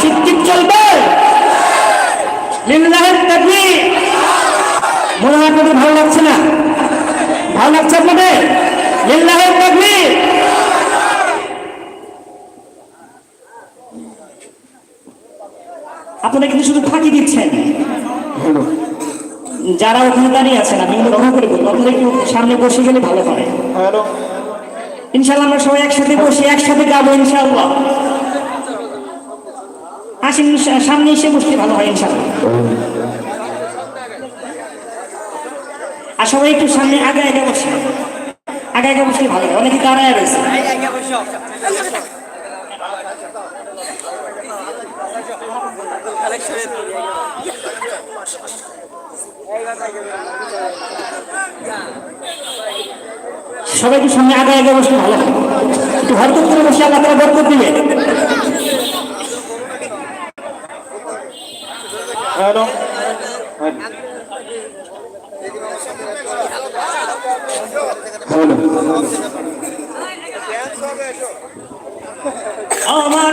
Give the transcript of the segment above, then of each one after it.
কি চলবে? লিল্লাহের তাকবীর। মনে হয় আপনাদের ভালো লাগছে না? ভালো লাগছে আপনাদের? লিল্লাহের তাকবীর। আপনারা কিন্তু শুধু ফাঁকি দিচ্ছেন। যারা ওখানে দাঁড়িয়ে আছেন আমি অনুগ্রহ করে বলব। আপনারা একটু সামনে বসে গেলে ভালো হয়। ইনশাল্লাহ আমরা সবাই একসাথে বসে একসাথে গাবো ইনশাল্লাহ আসেন সামনে এসে বসলে ভালো হয় ইনশাল্লাহ আর সবাই একটু সামনে আগে আগে বসে। আগে আগে বসলে ভালো অনেকে দাঁড়ায় রয়েছে। সবাই একটু সামনে আগে আগে বসলে ভালো একটু হরকত করে বসে আল্লাহ তারা বরকত দিবে। হ্যালো। আমার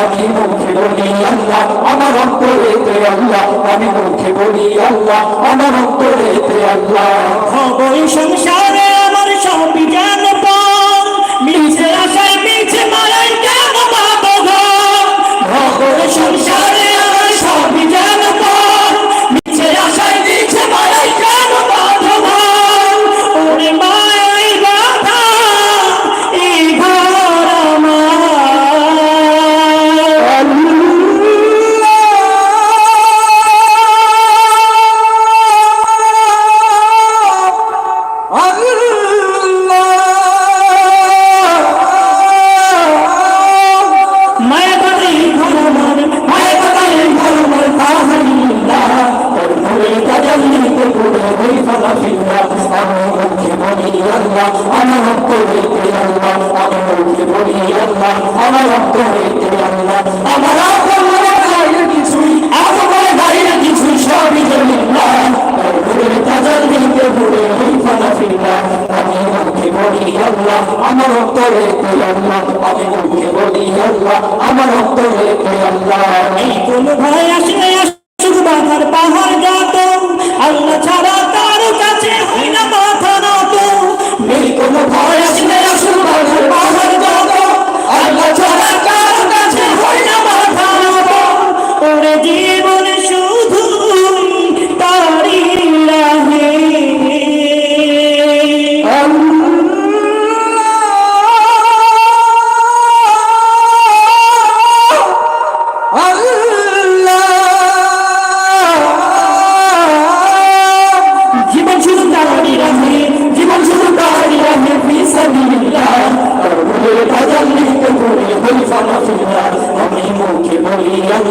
আমি বলতে বলি আল্লাহ আমার অন্তরে আল্লাহ আমি মুখে বলি আল্লাহ আমার অন্তরে তে আল্লাহ খবর সংসারে আমার সব জ্ঞান পান মিছে আশায় মিছে মারাই কেন বাবা সংসারে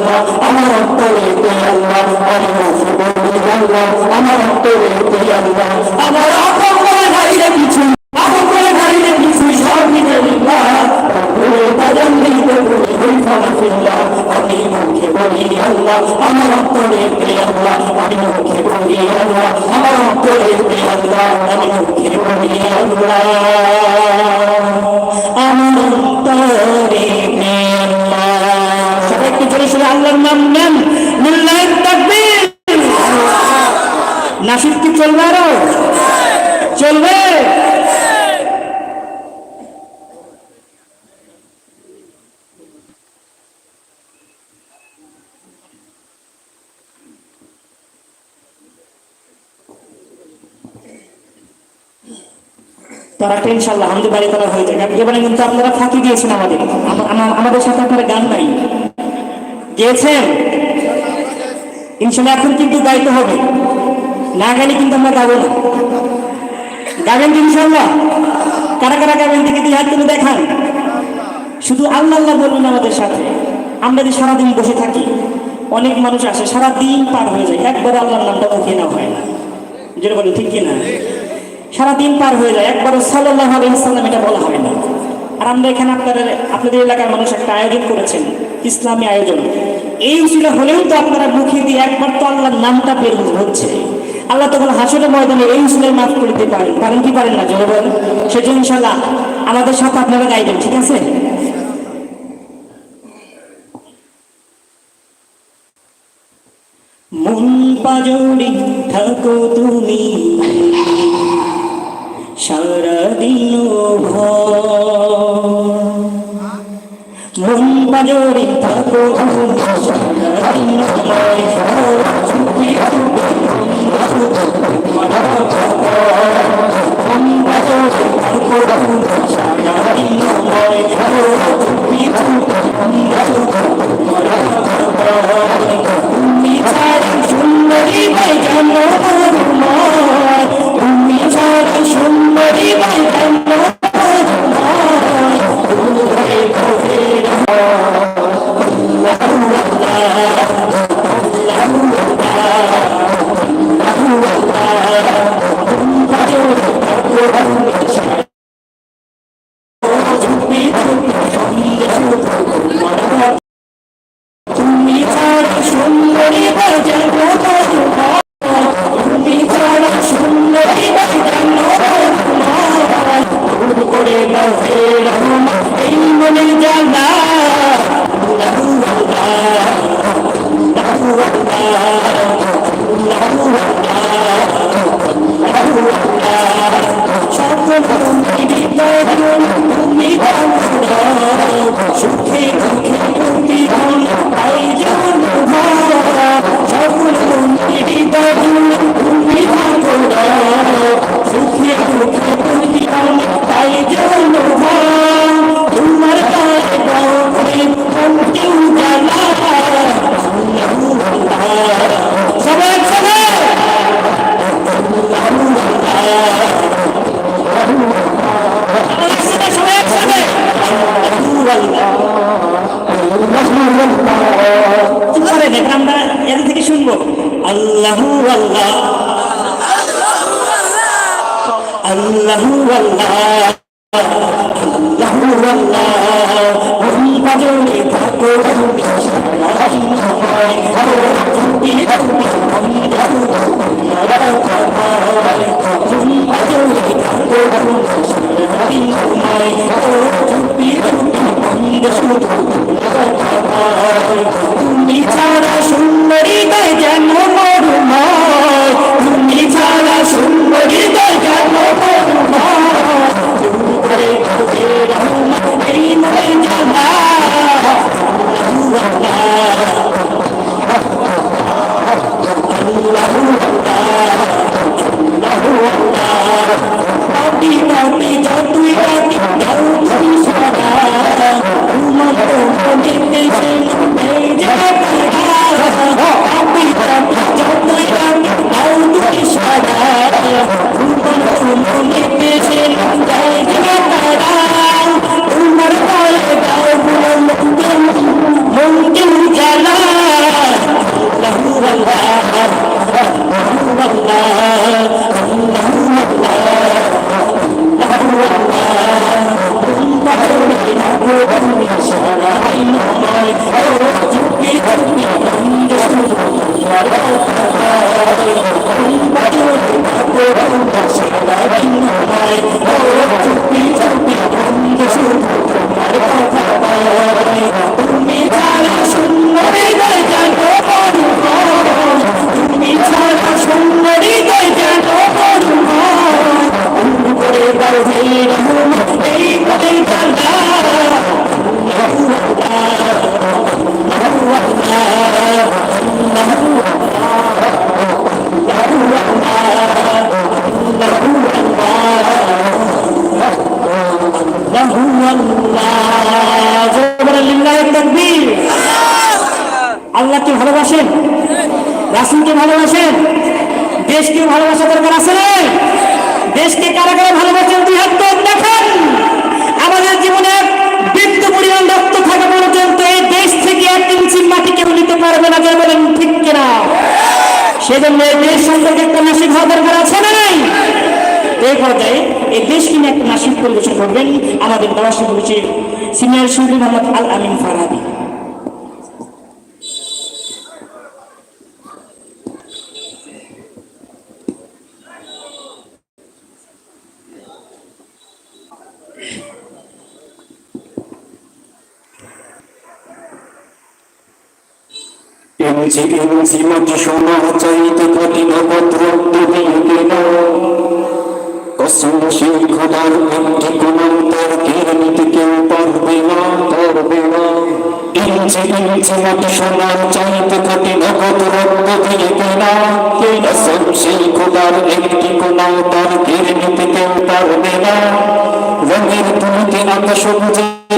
আল্লাহ আমার অন্তরে তুই আল্লাহ আমার জীবনে আল্লাহ আমার অন্তরে তুই আল্লাহ আমার আপন করে হারিয়ে কিছু আপন করে হারিয়ে কিছু সব নিতে আল্লাহ ভুলে তাজান্নি তো ভুলে হই ফালাফিল্লাহ আমি মুখে বলি আল্লাহ আমার অন্তরে তুই আল্লাহ আমি মুখে বলি আল্লাহ আমার অন্তরে তুই আল্লাহ আমি মুখে বলি আল্লাহ নেন মিল্লাহিত তাকবীর। নাসির কি চলবে আরও? চলবে। তারা আমাদের বাড়ি তারা হয়ে যায় এবারে কিন্তু আপনারা ফাঁকি দিয়েছেন আমাদের। আম- আম- আমাদের সাথে আপনারা গান নাই। গিয়েছেন ইনশাল্লাহ এখন কিন্তু গাইতে হবে। না গেলে কিন্তু আমরা গাবো না। গাবেন তো ইনশাল্লাহ। কারা কারা গাবেন থেকে দুই হাত তুলে দেখান। শুধু আল্লাহ আল্লাহ বলবেন আমাদের সাথে। আমরা যে সারাদিন বসে থাকি, অনেক মানুষ আসে, সারাদিন পার হয়ে যায়। একবার আল্লাহর নামটা মুখে না হয় না। যেটা বলি ঠিক কিনা? সারাদিন পার হয়ে যায়, একবারও সাল্লাহ আলহিসাল্লাম এটা বলা হয় না। আর আমরা এখানে আপনাদের আপনাদের এলাকার মানুষ একটা আয়োজন করেছেন। ইসলামী আয়োজন। এই উচিত হলেও তো আপনারা মুখে দিয়ে একবার তো আল্লাহর নামটা বের হচ্ছে। আল্লাহ তখন হাসুরের ময়দানে এই উচিলের মাফ করে দিতে পারেন পারেন কি পারেন না বলেন। সেজন্য ইনশাল্লাহ আমাদের সাথে আপনারা গাইবেন, ঠিক আছে? মন পাজরি থাকো তুমি। সারাদিন মন বাজরে থাকো তুমি তুমি ভালোবাসেন দেশকে ভালোবাসা দরকার আছে না দেশকে কারা কারা ভালোবাসেন? দুই হাত দেখেন। আমাদের জীবনে বিন্দু পরিমাণ রক্ত থাকা পর্যন্ত এই দেশ থেকে এক ইঞ্চি মাটি কেউ নিতে পারবে না যে বলেন ঠিক কিনা। সেজন্য এই দেশ সম্পর্কে একটা মাসিক হওয়া দরকার আছে না এই পর্যায়ে এই দেশকে নিয়ে একটা নাসিক পরিবেশন করবেন আমাদের নবাসী বলছেন সিনিয়র শিল্পী মোহাম্মদ আল আমিন ফারাবি। ইঞ্চি ইঞ্চি মাটি সোনা চাইতে কঠিন পত্র দিয়ে গেল কসম সেই খোদার একটি কোন তার কেড়ে নিতে কেউ পারবে না পারবে না ইঞ্চি ইঞ্চি মাটি সোনা চাইতে কঠিন পত্র দিয়ে গেল কসম সেই খোদার একটি কোন তার কেড়ে নিতে কেউ পারবে না রঙের তুলিতে আকাশ সবুজের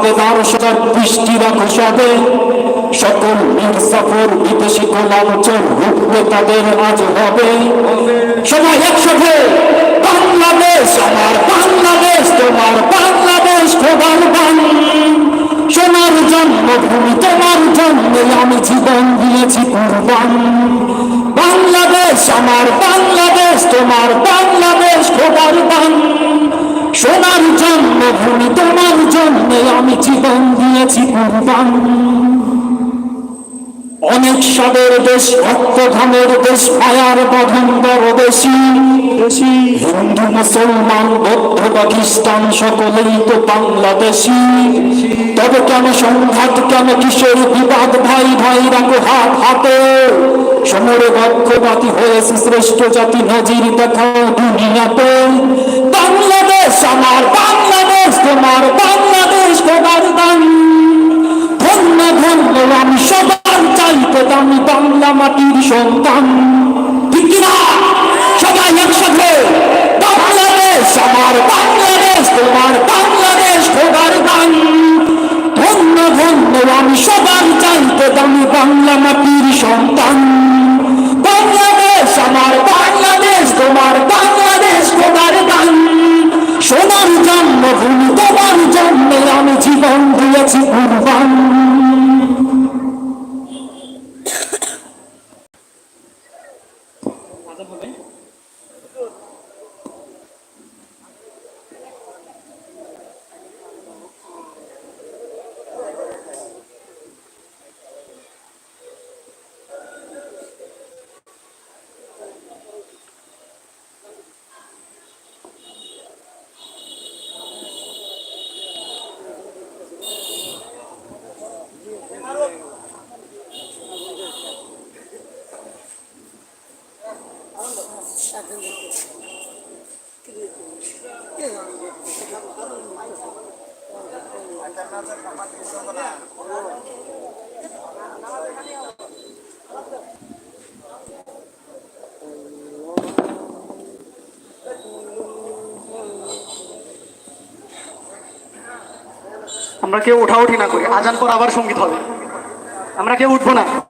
ভিনদেশি তবে বারো সজার বৃষ্টি রাখো সবে। সকল মির্জাফর বিদেশি গোলাঞ্চল রুখবে তাদের আজ হবে। সবাই একসাথে, বাংলাদেশ আমার বাংলাদেশ, তোমার বাংলাদেশ বান। সোনার জন্মভূমি, তোমার জন্মে আমি জীবন দিয়েছি কুরবান। বাংলাদেশ আমার বাংলাদেশ, তোমার বাংলাদেশ খোদার বান। সোনার জন্মভূমি তোমার জন্মে আমি জীবন দিয়েছি কুরবান। অনেক সাদের দেশ রক্ত ঘামের দেশ মায়ার বাঁধন বেশি। হিন্দু মুসলমান বৌদ্ধ খ্রিস্টান সকলেই তো বাংলাদেশি। তবে কেন সংঘাত কেন কিসের বিবাদ? ভাই ভাই রাখো হাত হাতে। সমরে বক্ষবাতি হয়েছে শ্রেষ্ঠ জাতি নজির দেখাও দুনিয়াতে। আমার বাংলাদেশ, তোমার বাংলাদেশ, তোমার দান। ধন্য ধন্য, আমি সবার চাইতে দামি বাংলা মাটির সন্তান। ঠিক কিনা সবাই একসাথে, বাংলাদেশ, আমার বাংলাদেশ, তোমার বাংলাদেশ খোদার দান। ধন্য ধন্য, আমি সবার চাইতে দামি বাংলা মাটির সন্তান বাংলাদেশ আমার বাংলাদেশ তোমার বাংলাদেশ খোদার দান সোনার জন্মভূমি তোমার জন্মে আমি জীবন দিয়েছি কুরবান। আমরা কেউ ওঠা উঠি না করি। আজান পর আবার সংগীত হবে। আমরা কেউ উঠবো না উঠবো না।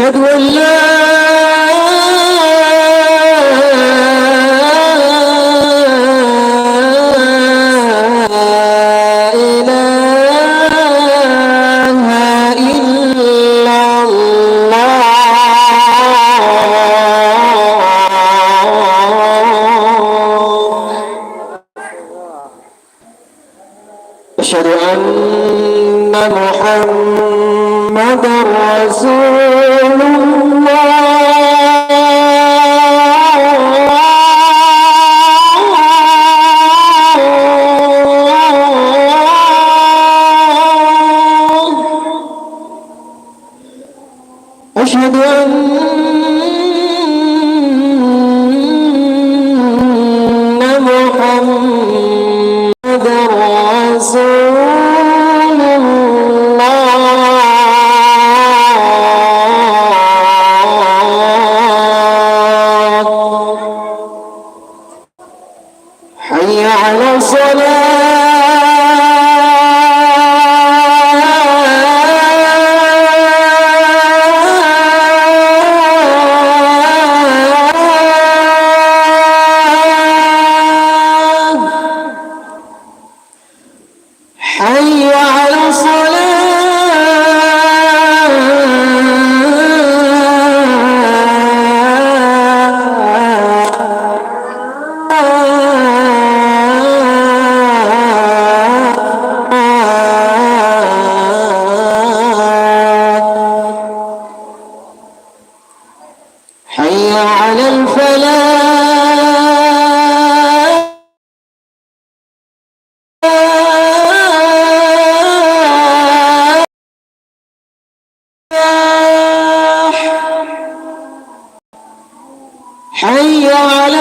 أشهد أن لا أشهد أن وعلى